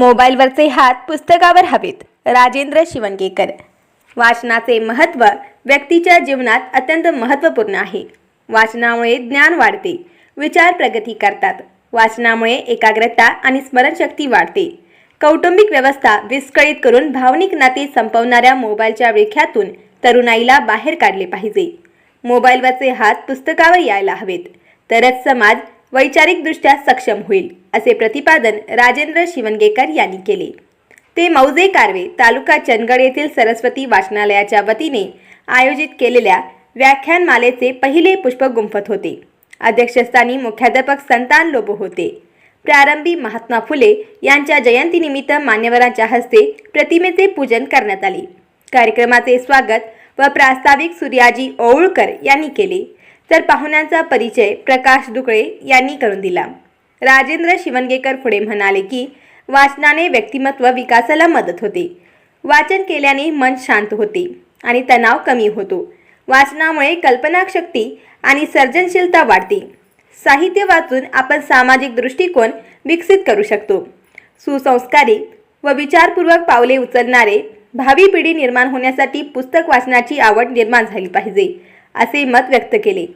मोबाईलवरचे हात पुस्तकावर हवेत. राजेंद्र शिवणगेकर. वाचनाचे महत्त्व व्यक्तीच्या जीवनात अत्यंत महत्त्वपूर्ण आहे. वाचनामुळे ज्ञान वाढते. विचार प्रगती करतात. वाचनामुळे एकाग्रता आणि स्मरणशक्ती वाढते. कौटुंबिक व्यवस्था विस्कळीत करून भावनिक नाते संपवणाऱ्या मोबाईलच्या विख्यातून तरुणाईला बाहेर काढले पाहिजे. मोबाईलवरचे हात पुस्तकावर यायला हवेत. तरच समाज वैचारिकदृष्ट्या सक्षम होईल असे प्रतिपादन राजेंद्र शिवणगेकर यांनी केले. ते मौजे कारवे तालुका चंदगड येथील सरस्वती वाचनालयाच्या वतीने आयोजित केलेल्या व्याख्यानमालेचे पहिले पुष्प गुंफत होते. अध्यक्षस्थानी मुख्याध्यापक संतान लोबो होते. प्रारंभी महात्मा फुले यांच्या जयंतीनिमित्त मान्यवरांच्या हस्ते प्रतिमेचे पूजन करण्यात आले. कार्यक्रमाचे स्वागत व प्रास्ताविक सूर्याजी ओवळकर यांनी केले. तर पाहुण्यांचा परिचय प्रकाश दुकळे यांनी करून दिला. राजेंद्र शिवणगेकर पुढे म्हणाले की वाचनाने व्यक्तिमत्व विकासाला मदत होते. वाचन केल्याने मन शांत होते आणि तणाव कमी होतो. वाचनामुळे कल्पनाशक्ती आणि सर्जनशीलता वाढते. साहित्य वाचून आपण सामाजिक दृष्टिकोन विकसित करू शकतो. सुसंस्कारी व विचारपूर्वक पावले उचलणारे भावी पिढी निर्माण होण्यासाठी पुस्तक वाचनाची आवड निर्माण झाली पाहिजे असे मत व्यक्त केले.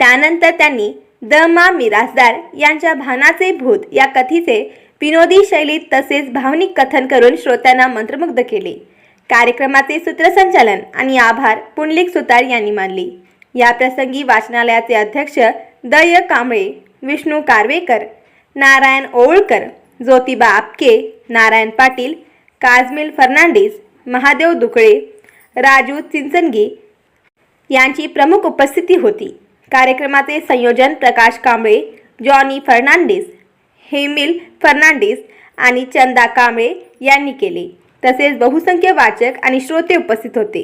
त्यानंतर त्यांनी द मा मिरासदार यांच्या भानाचे भूत या कथेचे विनोदी शैलीत तसेच भावनिक कथन करून श्रोत्यांना मंत्रमुग्ध केले. कार्यक्रमाचे सूत्रसंचालन आणि आभार पुंडलिक सुतार यांनी मानले. या प्रसंगी वाचनालयाचे अध्यक्ष दय कांबळे विष्णू कारवेकर नारायण ओवळकर ज्योतिबा आपके नारायण पाटील काजमिल फर्नांडिस महादेव दुकळे राजू चिंचनगी यांची प्रमुख उपस्थिती होती. कार्यक्रमाचे संयोजन Prakash Kamble Johnny Fernandes Hemil Fernandes आणि चंदा कांबळे यांनी केले. तसेच बहुसंख्य वाचक आणि श्रोते उपस्थित होते.